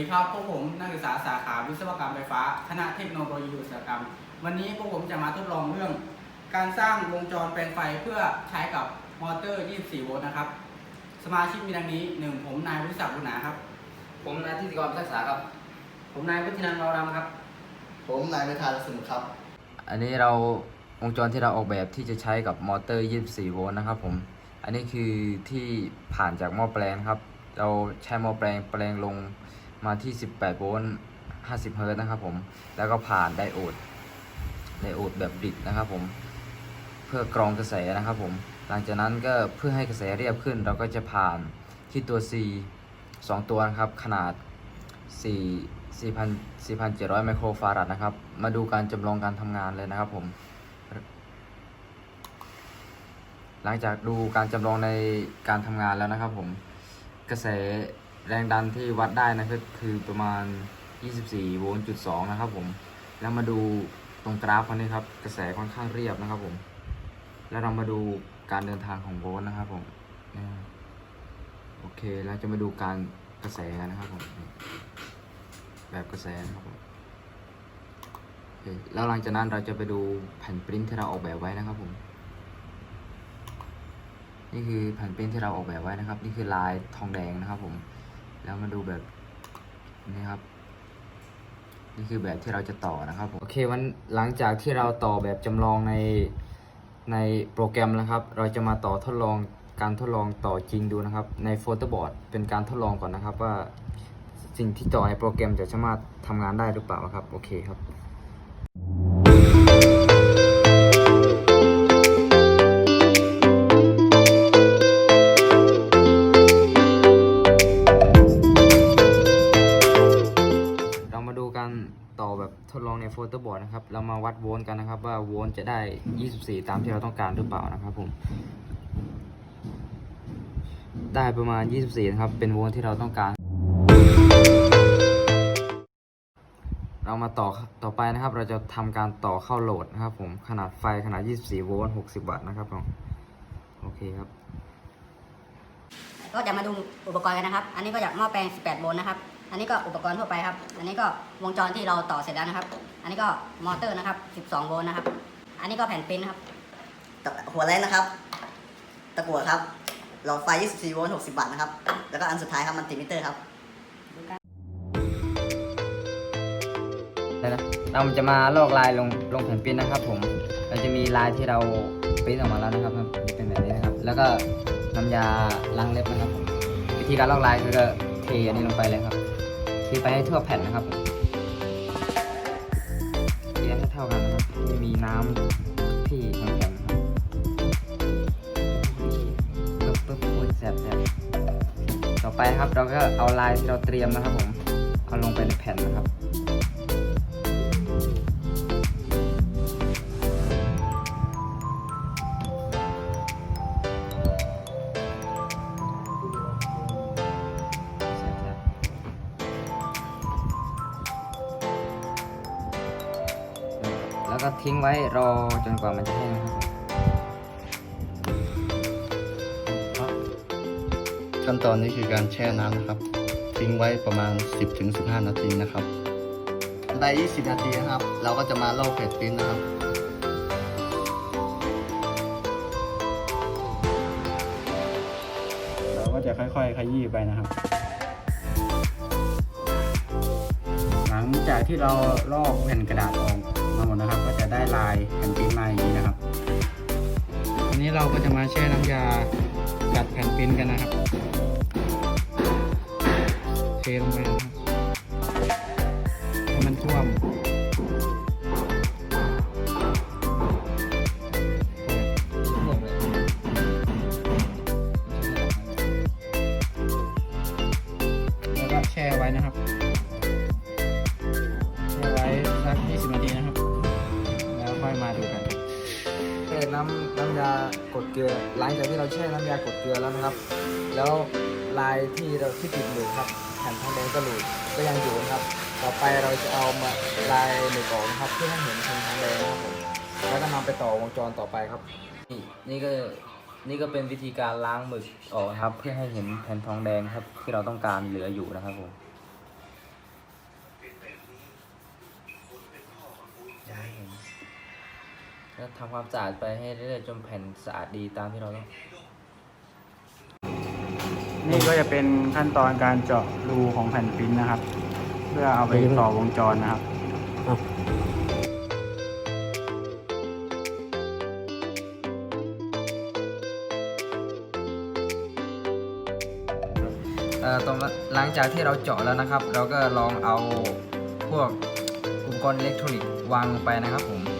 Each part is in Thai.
ดีครับ พวกผมนักศึกษาสาขาวิศวกรรมไฟฟ้า คณะเทคโนโลยีอุตสาหกรรม วันนี้พวกผมจะมาทดลองเรื่อง การสร้างวงจรแปลงไฟเพื่อใช้กับมอเตอร์ 24 โวลต์นะครับ สมาชิกมีดังนี้ 1. ผมนายวิศักดิ์บุญนาครับ ผมนายทิติกรทักษาครับ ผมนายวุฒินันท์วาวรำครับ ผมนายเมธาลสมุทรครับ อันนี้เราวงจรที่เราออกแบบที่จะใช้กับมอเตอร์ 24 โวลต์นะครับผม อันนี้คือที่ผ่านจากหม้อแปลงนะครับ เราใช้หม้อแปลงแปลงลง มาที่ 18 โวลต์ 50 เฮิรต์นะครับผม แล้วก็ผ่านไดโอด ไดโอดแบบบิดนะครับผม เพื่อกรองกระแสนะครับผม หลังจากนั้นก็เพื่อให้กระแสเรียบขึ้น เราก็จะผ่านที่ตัว C 2 ตัวนะครับ ขนาด 4 4,000 4,700 ไมโครฟาราดนะครับ มาดูการจำลองการทำงานเลยนะครับผม หลังจากดูการจำลองในการทำงานแล้วนะครับผม กระแส แรงดันที่วัดได้นะครับคือประมาณ 24โวลต์จุด2นะครับผมแล้วมาดูตรงกราฟคนนี้ครับกระแสค่อนข้างเรียบนะครับผม แล้วเรามาดูการเดินทางของโวลต์นะครับผมโอเคแล้วจะมาดูการกระแสกันนะครับผมแบบกระแสนะครับผมแล้วหลังจากนั้นเราจะไปดูแผ่นปริ้นที่เราออกแบบไว้นะครับผมนี่คือแผ่นปริ้นที่เราออกแบบไว้นะครับ นี่คือลายทองแดงนะครับผม แล้วมาดูแบบนี้ครับ นี่คือแบบที่เราจะต่อนะครับผมโอเควันหลังจากที่เราต่อแบบจำลองในในโปรแกรมนะครับ เราจะมาต่อทดลองการทดลองต่อจริงดูนะครับ ในโฟโต้บอร์ดเป็นการทดลองก่อนนะครับว่าสิ่งที่ต่อในโปรแกรมจะสามารถทำงานได้หรือเปล่าครับ โอเคครับ แบบทดลองในโฟโต้บอร์ดนะครับ เรามาวัดโวลต์กันนะครับ ว่าโวลต์จะได้ 24 ตามที่เราต้องการหรือเปล่านะครับผม ได้ประมาณ 24 นะครับ เป็นโวลต์ที่เราต้องการ เรามาต่อต่อไปนะครับ เราจะทำการต่อเข้าโหลดนะครับ ผม ขนาดไฟขนาด 24 โวลต์ 60 วัตต์นะครับผม โอเคครับ ก็จะมาดูอุปกรณ์กันนะครับ อันนี้ก็จากหม้อแปลง 18 โวลต์นะครับ อันนี้ก็อุปกรณ์ทั่วไปครับ อันนี้ก็วงจรที่เราต่อเสร็จแล้วนะครับ อันนี้ก็มอเตอร์นะครับ 12 โวลต์นะครับ อันนี้ก็แผ่นปริ้นนะครับ หัวแรกนะครับ ตะกั่วครับ หลอดไฟ 24 โวลต์ 60 วัตต์นะครับ แล้วก็อันสุดท้ายครับมันติมิเตอร์ครับนะเราจะมาลอกลายลงลงแผ่นปริ้นนะครับผม เราจะมีลายที่เราปริ้นออกมาแล้วนะครับจะเป็นแบบนี้นะครับ แล้วก็น้ำยาล้างเล็บนะครับผมวิธีการลอกลายคือก็เทอันนี้ลงไปเลยครับ เทไปให้ทั่วแผ่นนะครับผมเทให้เท่ากันนะครับไม่มีน้ำที่ทั้งแผ่นนะครับปึ๊บปึ๊บปุ๊บแสบแสบต่อไปครับเราก็เอาลายที่เราเตรียมนะครับผม เอาลงไปในแผ่นนะครับ แล้วก็ทิ้งไว้รอจนกว่ามันจะแห้งนะครับผมขั้นตอนนี้คือการแช่น้ำนะครับ ทิ้งไว้ประมาณ 10-15 นาทีนะครับได้20 นาทีนะครับ เราก็จะมาลอกแผ่นปริ้นนะครับ เราก็จะค่อยๆขยี้ไปนะครับ จากที่เราลอกแผ่นกระดาษออกมาหมดนะครับ ก็จะได้ลายแผ่นปริ้นมาอย่างนี้นะครับอันนี้เราก็จะมาแช่น้ำยากัดแผ่นปริ้นกันนะครับเทลงไปนะครับให้มันท่วมแล้วก็แช่ไว้นะครับ น้ำน้ำยากดเกลือ หลังจากที่เราแช่น้ำยากดเกลือแล้วนะครับ แล้วลายที่เราที่ติดหลุดครับแผ่นทองแดงก็หลุดก็ยังอยู่นะครับ ต่อไปเราจะเอามาลายหลุดออกนะครับ เพื่อให้เห็นแผ่นทองแดงนะครับผมแล้วก็นำไปต่อวงจรต่อไปครับ นี่นี่ก็นี่ก็เป็นวิธีการล้างหมึกออกนะครับ เพื่อให้เห็นแผ่นทองแดงครับ ที่เราต้องการเหลืออยู่นะครับผม แล้วทำความสะอาดไปให้เรื่อยๆจนแผ่นสะอาดดีตามที่เราต้องนี่ก็จะเป็นขั้นตอนการเจาะรูของแผ่นปริ้นนะครับ เพื่อเอาไปต่อวงจรนะครับเอ่อตรงหลังจากที่เราเจาะแล้วนะครับ เราก็ลองเอาพวกอุปกรณ์อิเล็กทรอนิกส์วางลงไปนะครับผมโอ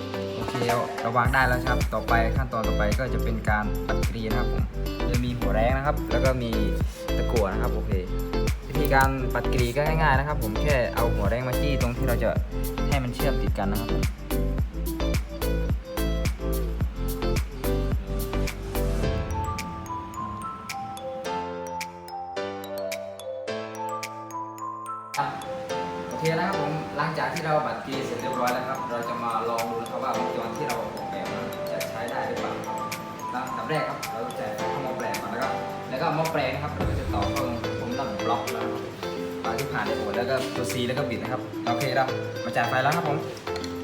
เคเราวางได้แล้วครับ ต่อไปขั้นตอนต่อไปก็จะเป็นการปัดกรีนะครับผมจะมีหัวแรงนะครับ แล้วก็มีตะกั่วนะครับโอเค วิธีการปัดกรีก็ง่ายๆนะครับ ผมแค่เอาหัวแรงมาจี้ตรงที่เราจะให้มันเชื่อมติดกันนะครับโอเคนะครับผมหลังจากที่เราปัดกรีเสร็จเรียบร้อยแล้วครับ แรกครับ เราจะเข้าหม้อแปลงก่อนแล้วก็แล้วก็หม้อแปลงนะครับเราก็จะต่อเข้าตรงลำบล็อกแล้วนะครับฝาที่ผ่านในโอแล้วก็ตัว C แล้วก็บิดนะครับโอเคครับมาจ่ายไฟแล้วครับผม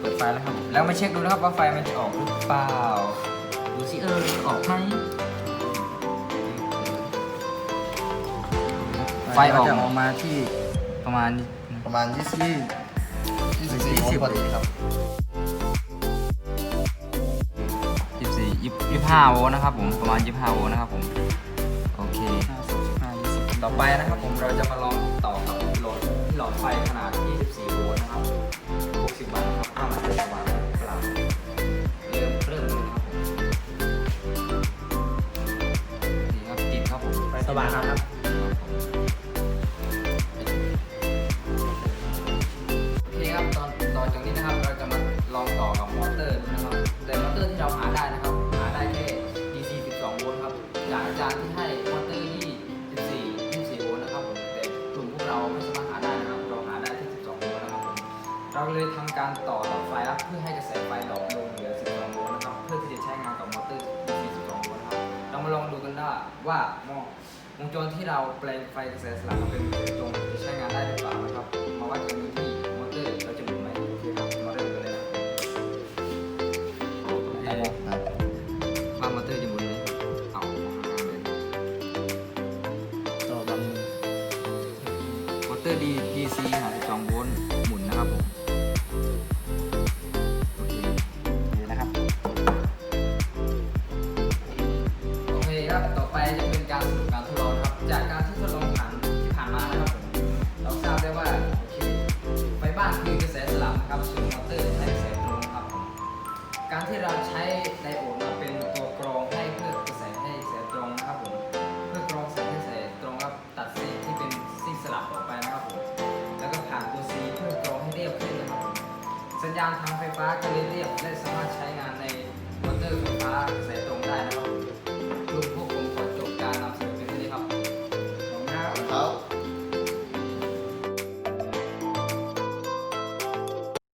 เปิดไฟแล้วครับแล้วมาเช็คดูนะครับว่าไฟมันจะออกหรือเปล่าดูสิเออออกไหมไฟออกจะออกมาที่ประมาณนี้ประมาณ20 24โวลต์พอดีครับ 25 โวลต์นะครับผมประมาณ 25 โวลต์นะครับผมโอเคต่อไปนะครับผมเราจะมาลองต่อกับหลอดหลอดไฟขนาด 24 โวลต์นะครับ 60 วัตต์ครับอ้าวมันจะสว่างเปล่าเริ่มเริ่มเลยครับผมนี่ครับติดครับผมไฟสว่างครับโอเคครับตอนต่อจากนี้นะครับเราจะมาลองต่อกับมอเตอร์นะครับแต่มอเตอร์ที่เราหาได้นะครับ จากอาจารย์ที่ให้มอเตอร์ที่14 24โวลต์นะครับผมแต่กลุ่มพวกเราไม่สามารถหาได้นะครับเราหาได้ที่12โวลต์นะครับผมเราเลยทำการต่อหลอดไฟครับเพื่อให้กระแสไฟดรอปลงเหลือ 12โวลต์นะครับเพื่อที่จะใช้งานกับมอเตอร์ DC 12โวลต์นะครับเรามาลองดูกันว่าว่าหม้อวงจรที่เราแปลงไฟกระแสสลับมาเป็นกระแสตรงจะใช้งานได้หรือเปล่านะครับมาวัดกัน ตอร์ D DC 52โวลต์หมุนนะครับผมโอเคนี่นะครับโอเคครับต่อไปจะเป็นการสรุปการทดลองนะครับ จากการที่ทดลองผ่านที่ผ่านมานะครับผมเราทราบได้ว่าโอเคไฟบ้านคือกระแสสลับนะครับส่วนมอเตอร์ใช้กระแสตรงครับ การที่เราใช้ไดโอดมาเป็น ญาณทางไฟฟ้าก็เลยเรียบและสามารถใช้งานในมอเตอร์ไฟฟ้าสระแตรงได้นะครับ